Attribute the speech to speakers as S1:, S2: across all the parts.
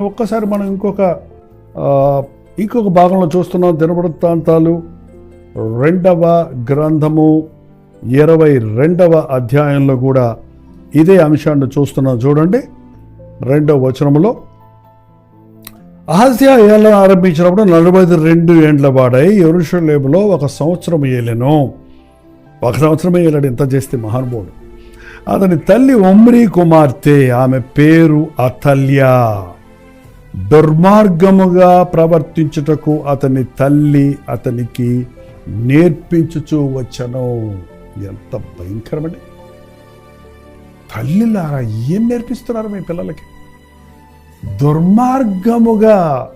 S1: ఒక్కసారి మనం ఇంకొక ఇంకొక భాగంలో చూస్తున్నాం. దినవృత్తాంతాలు రెండవ గ్రంథము ఇరవై రెండవ అధ్యాయంలో కూడా ఇదే అంశాన్ని చూస్తున్నాం. చూడండి రెండవ వచనములో ఆసియా ఏళ్ళ ఆరంభించినప్పుడు నలభై రెండు ఏండ్ల వాడై ఎరుషులేబులో ఒక సంవత్సరం ఏలెను. ఒక సంవత్సరమే ఏలాడు ఇంత చేస్తే మహానుభావుడు. అతని తల్లి ఒమ్రీ కుమార్తె ఆమె పేరు అతల్యా. దుర్మార్గముగా ప్రవర్తించుటకు అతని తల్లి అతనికి నేర్పించుచూ వచ్చను. ఎంత భయంకరమండి. తల్లిలారా ఏం నేర్పిస్తున్నారు మీ పిల్లలకి? దుర్మార్గముగా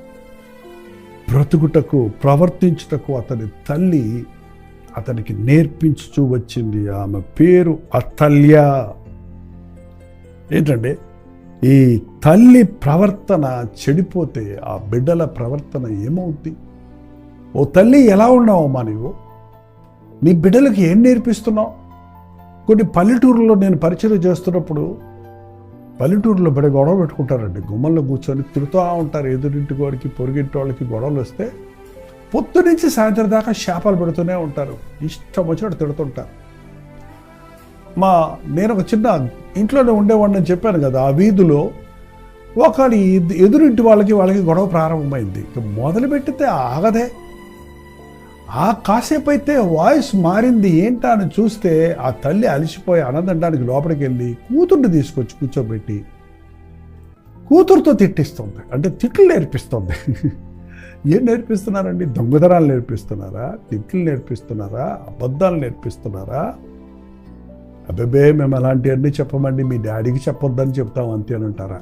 S1: బ్రతుకుటకు ప్రవర్తించుటకు అతని తల్లి అతనికి నేర్పించుచూ వచ్చింది. ఆమె పేరు అతల్య. ఏంటంటే ఈ తల్లి ప్రవర్తన చెడిపోతే ఆ బిడ్డల ప్రవర్తన ఏమవుద్ది? ఓ తల్లి ఎలా ఉన్నావమ్మా నీవు? నీ బిడ్డలకు ఏం నేర్పిస్తున్నావు? కొన్ని పల్లెటూరులో నేను పరిచయం చేస్తున్నప్పుడు పల్లెటూరులో బిడ్డ గొడవ పెట్టుకుంటారండి. గుమ్మల్లో కూర్చొని తిరుగుతూ ఉంటారు. ఎదురింటి వాడికి పొరుగింటి వాళ్ళకి గొడవలు వస్తే పొత్తు నుంచి సాయంత్రం దాకా శాపాలు పెడుతూనే ఉంటారు. ఇష్టం వచ్చినట్టు తిడుతుంటారు. మా నేను ఒక చిన్న ఇంట్లోనే ఉండేవాడిని చెప్పాను కదా ఆ వీధిలో ఒకరి ఎదురింటి వాళ్ళకి వాళ్ళకి గొడవ ప్రారంభమైంది. మొదలు మొదలుపెట్టితే ఆగదే. ఆ కాసేపు అయితే వాయిస్ మారింది ఏంటా అని చూస్తే ఆ తల్లి అలసిపోయి అన్నదండానికి లోపలికి వెళ్ళి కూతుర్ని తీసుకొచ్చి కూర్చోబెట్టి కూతురుతో తిట్టిస్తుంది. అంటే తిట్లు నేర్పిస్తుంది. ఏం నేర్పిస్తున్నారండి? దొంగతనాలు నేర్పిస్తున్నారా? తిట్లు నేర్పిస్తున్నారా? అబద్ధాలు నేర్పిస్తున్నారా? అబ్బే మేము అలాంటివన్నీ చెప్పమండి మీ డాడీకి చెప్పొద్దని చెప్తాం అంతే అని అంటారా?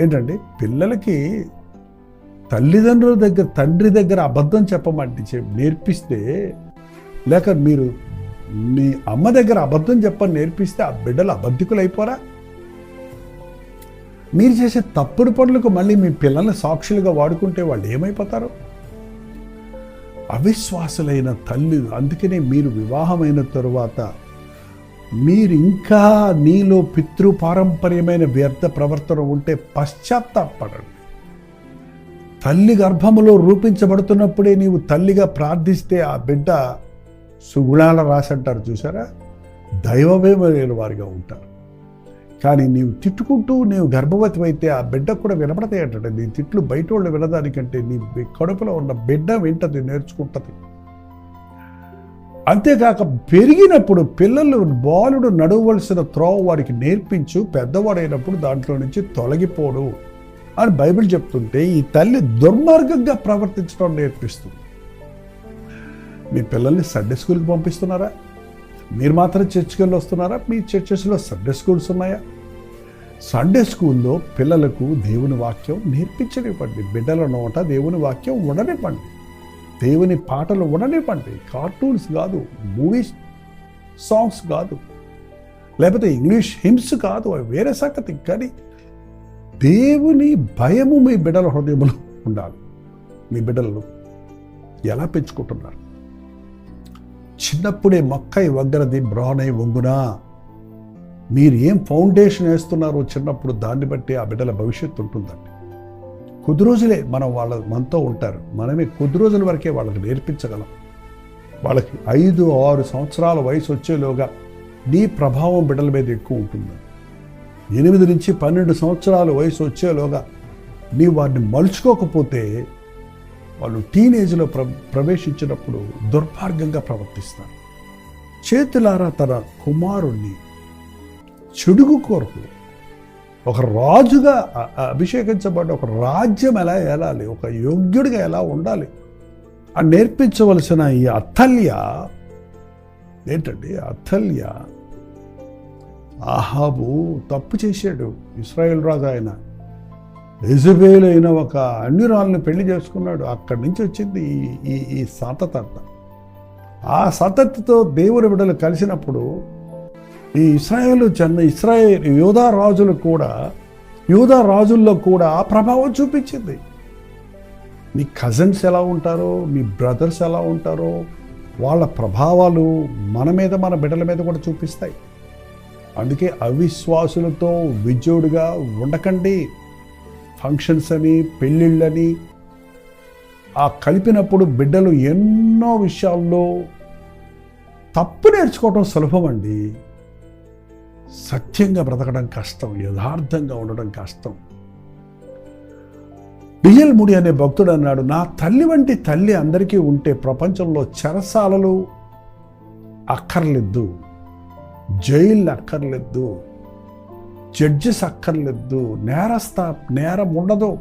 S1: ఏంటండి పిల్లలకి తల్లిదండ్రుల దగ్గర తండ్రి దగ్గర అబద్ధం చెప్పమంటే చెప్ నేర్పిస్తే లేక మీరు మీ అమ్మ దగ్గర అబద్ధం చెప్పని నేర్పిస్తే ఆ బిడ్డలు అబద్ధికులు అయిపోరా మీరు చేసే తప్పుడు పనులకు మళ్ళీ మీ పిల్లల్ని సాక్షులుగా వాడుకుంటే వాళ్ళు ఏమైపోతారు? అవిశ్వాసులైన తల్లి అందుకనే మీరు వివాహమైన తరువాత మీరు ఇంకా నీలో పితృ పారంపర్యమైన వ్యర్థ ప్రవర్తన ఉంటే పశ్చాత్తాపడండి తల్లి గర్భములో రూపించబడుతున్నప్పుడే నీవు తల్లిగా ప్రార్థిస్తే ఆ బిడ్డ సుగుణాల రాసంటారు చూసారా? దైవమేమైన వారిగా ఉంటారు. కానీ నీవు తిట్టుకుంటూ నీవు గర్భవతి అయితే ఆ బిడ్డ కూడా వినపడతాయి అంటే నీ తిట్లు బయట వాళ్ళు వినడానికంటే నీ కడుపులో ఉన్న బిడ్డ వింటది నేర్చుకుంటుంది. అంతేకాక పెరిగినప్పుడు పిల్లలు బాలుడు నడవలసిన త్రోవ వారికి నేర్పించు పెద్దవాడైనప్పుడు దాంట్లో నుంచి తొలగిపోడు అని బైబిల్ చెప్తుంటే ఈ తల్లి దుర్మార్గంగా ప్రవర్తించడం నేర్పిస్తుంది. మీ పిల్లల్ని సండే స్కూల్కి పంపిస్తున్నారా? మీరు మాత్రం చర్చికి వెళ్ళి వస్తున్నారా? మీ చర్చెస్లో సండే స్కూల్స్ ఉన్నాయా? సండే స్కూల్లో పిల్లలకు దేవుని వాక్యం నేర్పించనివ్వండి. బిడ్డల నోట దేవుని వాక్యం ఉండనివ్వండి. దేవుని పాటలు ఉండనివ్వండి కార్టూన్స్ కాదు మూవీస్ సాంగ్స్ కాదు. లేకపోతే ఇంగ్లీష్ హిమ్స్ కాదు అవి వేరే సంగతి. కానీ దేవుని భయము మీ బిడ్డల హృదయంలో ఉండాలి. మీ బిడ్డలను ఎలా పెంచుకుంటున్నారు? చిన్నప్పుడే మొక్కై వగ్గరది బ్రానై వంగునా? మీరు ఏం ఫౌండేషన్ వేస్తున్నారో చిన్నప్పుడు దాన్ని బట్టి ఆ బిడ్డల భవిష్యత్తు ఉంటుందండి. కొద్ది రోజులే మనం వాళ్ళ మనతో ఉంటారు. మనమే కొద్ది రోజుల వరకే వాళ్ళకి నేర్పించగలం. వాళ్ళకి ఐదు ఆరు సంవత్సరాల వయసు వచ్చేలోగా నీ ప్రభావం బిడ్డల మీద ఎక్కువ ఉంటుంది. ఎనిమిది నుంచి పన్నెండు సంవత్సరాల వయసు వచ్చేలోగా నీ వారిని మలుచుకోకపోతే వాళ్ళు టీనేజ్లో ప్ర ప్రవేశించినప్పుడు దుర్మార్గంగా ప్రవర్తిస్తారు. చేతులారా తన కుమారుణ్ణి చెడుగు కోరుకు ఒక రాజుగా అభిషేకించబడ్డ ఒక రాజ్యం ఎలా ఏలాలి? ఒక యోగ్యుడిగా ఎలా ఉండాలి? అని నేర్పించవలసిన ఈ అథల్య ఏంటండి అథల్య? ఆహాబు తప్పు చేశాడు ఇస్రాయేల్ రాజు ఆయన. ఎజబేల్ అయిన ఒక అన్యురాలను పెళ్ళి చేసుకున్నాడు. అక్కడి నుంచి వచ్చింది ఈ ఈ ఈ సంతత ఆ సతతితో దేవుని బిడ్డలు కలిసినప్పుడు ఈ ఇస్రాయేల్ చెన్న ఇస్రాయేల్ యోధా రాజులు కూడా యూదా రాజుల్లో కూడా ఆ ప్రభావం చూపించింది. మీ కజిన్స్ ఎలా ఉంటారో మీ బ్రదర్స్ ఎలా ఉంటారో వాళ్ళ ప్రభావాలు మన మీద మన బిడ్డల మీద కూడా చూపిస్తాయి. అందుకే అవిశ్వాసులతో విజయుడిగా ఉండకండి. ఫంక్షన్స్ అని పెళ్ళిళ్ళని ఆ కలిపినప్పుడు బిడ్డలు ఎన్నో విషయాల్లో తప్పు నేర్చుకోవడం సులభం అండి సత్యంగా బ్రతకడం కష్టం యథార్థంగా ఉండడం కష్టం. బిఎల్ ముడి అనే భక్తుడు అన్నాడు నా తల్లి వంటి తల్లి అందరికీ ఉంటే ప్రపంచంలో చెరసాలలు అక్కర్లేదు జైళ్ళు అక్కర్లేదు జడ్జెస్ అక్కర్లేదు నేరస్థ నేరం ఉండదు.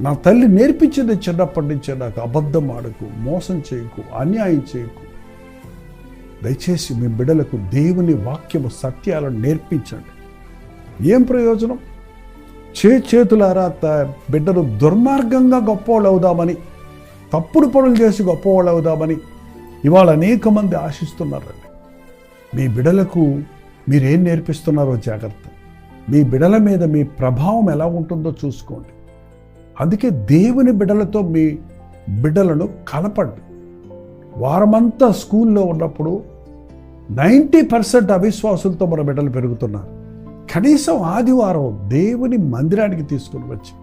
S1: నా తల్లి నేర్పించింది చిన్నప్పటి నుంచే నాకు అబద్ధం ఆడకు మోసం చేయకు అన్యాయం చేయకు దయచేసి మీ బిడ్డలకు దేవుని వాక్యము సత్యాలను నేర్పించండి. ఏం ప్రయోజనం? చే చేతులారా త దుర్మార్గంగా గొప్పవాళ్ళు అవుదామని తప్పుడు పనులు చేసి గొప్పవాళ్ళు అవుదామని ఇవాళ అనేక మంది ఆశిస్తున్నారండి. మీ బిడలకు మీరేం నేర్పిస్తున్నారో జాగ్రత్త. మీ బిడల మీద మీ ప్రభావం ఎలా ఉంటుందో చూసుకోండి. అందుకే దేవుని బిడలతో మీ బిడ్డలను కలపండి. వారమంతా స్కూల్లో ఉన్నప్పుడు నైంటీ పర్సెంట్ అవిశ్వాసులతో మన బిడ్డలు పెరుగుతున్నారు. కనీసం ఆదివారం దేవుని మందిరానికి తీసుకుని వచ్చి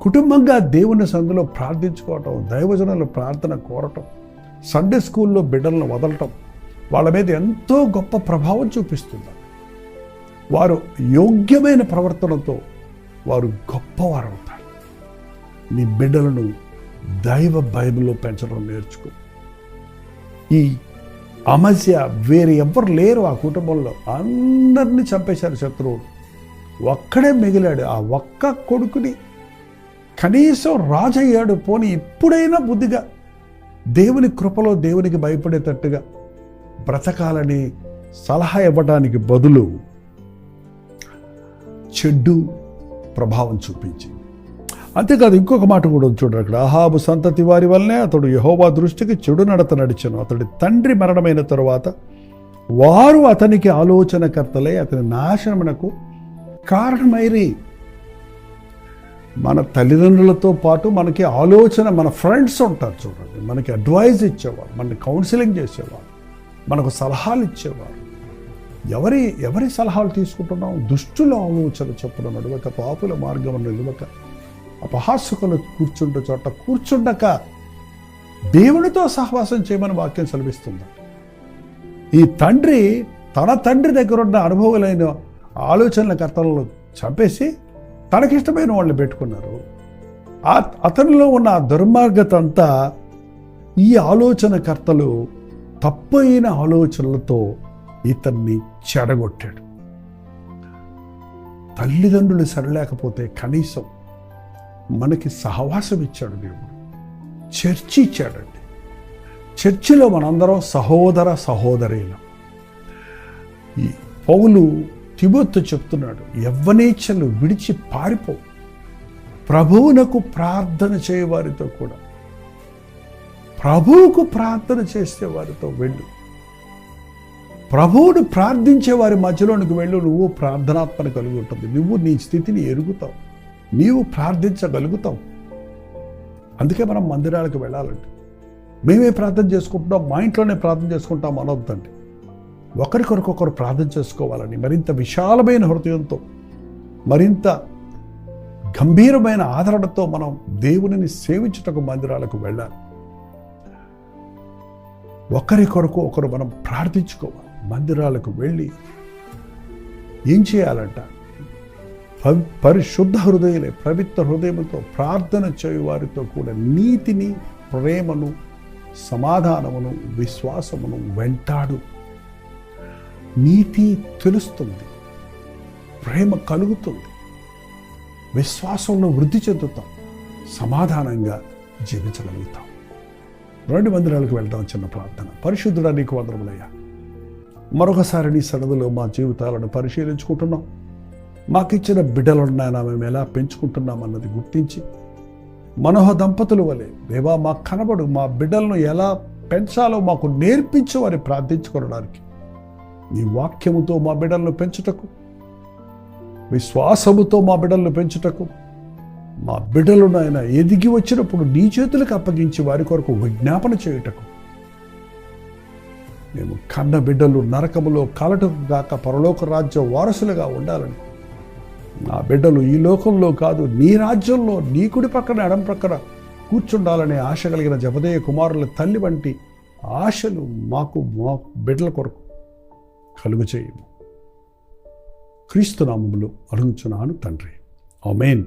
S1: కుటుంబంగా దేవుని సందులో ప్రార్థించుకోవటం దైవజనుల ప్రార్థన కోరటం సండే స్కూల్లో బిడ్డలను వదలటం వాళ్ళ మీద ఎంతో గొప్ప ప్రభావం చూపిస్తుంది వారు యోగ్యమైన ప్రవర్తనతో వారు గొప్పవారవుతారు. నీ బిడ్డలను దైవ బైబిల్లో పెంచడం నేర్చుకో. ఈ అమస్య వేరే ఎవ్వరు లేరు ఆ కుటుంబంలో. అందరినీ చంపేశారు శత్రువులు. ఒక్కడే మిగిలాడు. ఆ ఒక్క కొడుకుని కనీసం రాజయ్యాడు పోని ఇప్పుడైనా బుద్ధిగా దేవుని కృపలో దేవునికి భయపడేటట్టుగా బ్రతకాలని సలహా ఇవ్వడానికి బదులు చెడ్డు ప్రభావం చూపించింది అంతేకాదు ఇంకొక మాట కూడా ఉంది చూడండి అక్కడ. అహాబు సంతతి వారి వల్లనే అతడు యహోవా దృష్టికి చెడు నడత నడిచను. అతడి తండ్రి మరణమైన తరువాత వారు అతనికి ఆలోచనకర్తలై అతని నాశనమునకు కారణమైరి. మన తల్లిదండ్రులతో పాటు మనకి ఆలోచన మన ఫ్రెండ్స్ ఉంటారు చూడండి. మనకి అడ్వైజ్ ఇచ్చేవారు మనకి కౌన్సిలింగ్ చేసేవారు మనకు సలహాలు ఇచ్చేవారు. ఎవరి ఎవరి సలహాలు తీసుకుంటున్నాం? దుష్టుల ఆలోచన చొప్పున నడవక పాపుల మార్గం నిలవక. అపహాసుకులు కూర్చుండ చోట కూర్చుండక దేవునితో సహవాసం చేయమని వాక్యం సెలవిస్తుంది. ఈ తండ్రి తన తండ్రి దగ్గర ఉన్న అనుభవాలైన ఆలోచనల కర్తలను చంపేసి తనకిష్టమైన వాళ్ళు పెట్టుకున్నారు. ఆ అతనిలో ఉన్న ఆ దుర్మార్గత అంతా ఈ ఆలోచనకర్తలు తప్పైన ఆలోచనలతో ఇతన్ని చెడగొట్టాడు. తల్లిదండ్రులు సరలేకపోతే కనీసం మనకి సహవాసం ఇచ్చాడు దేవుడు. చర్చి ఇచ్చాడండి. చర్చిలో మనందరం సహోదర సహోదరులం. ఈ పౌలు తిబొత్తు చెప్తున్నాడు యవ్వనేచ్ఛలు విడిచి పారిపో. ప్రభువునకు ప్రార్థన చేయవారితో కూడా. ప్రభువుకు ప్రార్థన చేసే వారితో వెళ్ళు. ప్రభువును ప్రార్థించే వారి మధ్యలోనికి వెళ్ళు నువ్వు ప్రార్థనాత్మన కలిగి ఉంటుంది. నువ్వు నీ స్థితిని ఎరుగుతావు. నీవు ప్రార్థించగలుగుతావు. అందుకే మనం మందిరాలకు వెళ్ళాలండి. మేమే ప్రార్థన చేసుకుంటున్నాం మా ఇంట్లోనే ప్రార్థన చేసుకుంటాం అనొద్దండి. ఒకరికొరకొకరు ప్రార్థన చేసుకోవాలని మరింత విశాలమైన హృదయంతో మరింత గంభీరమైన ఆదరణతో మనం దేవునిని సేవించుటకు మందిరాలకు వెళ్ళాలి. ఒకరి కొరకు ఒకరు మనం ప్రార్థించుకోవాలి. మందిరాలకు వెళ్ళి ఏం చేయాలంట? పరిశుద్ధ హృదయలే పవిత్ర హృదయముతో ప్రార్థన చేయు వారితో కూడా నీతిని ప్రేమను సమాధానమును విశ్వాసమును వెంటాడు. నీతి తెలుస్తుంది ప్రేమ కలుగుతుంది. విశ్వాసంలో వృద్ధి చెందుతాం సమాధానంగా జీవించగలుగుతాం. రెండు మందిరాలకు వెళ్తాం చిన్న ప్రార్థన. పరిశుద్ధుడా నీకు వందరములయ్యా మరొకసారి నీ సడదులో మా జీవితాలను పరిశీలించుకుంటున్నాం. మాకిచ్చిన బిడ్డలున్నాయన మేము ఎలా పెంచుకుంటున్నామన్నది గుర్తించి మనోహ దంపతుల వలె దేవా మాకు కనబడు మా బిడ్డలను ఎలా పెంచాలో మాకు నేర్పించు అని ప్రార్థించుకోవడానికి నీ వాక్యముతో మా బిడ్డలను పెంచుటకు విశ్వాసముతో మా బిడ్డలను పెంచుటకు మా బిడ్డలు నాయన ఎదిగి వచ్చినప్పుడు నీ చేతులకు అప్పగించి వారి కొరకు విజ్ఞాపన చేయుటకు. మేము కన్న బిడ్డలు నరకములో కలటకు గాక పరలోక రాజ్య వారసులుగా ఉండాలని నా బిడ్డలు ఈ లోకంలో కాదు నీ రాజ్యంలో నీ కుడి పక్కన ఎడం ప్రక్కన కూర్చుండాలనే ఆశ కలిగిన జపదేయ కుమారుల తల్లి వంటి ఆశలు మాకు మా బిడ్డల కొరకు కలుగు చేయము క్రీస్తు నామములు అడుగుచున్నాను తండ్రి. ఆమేన్.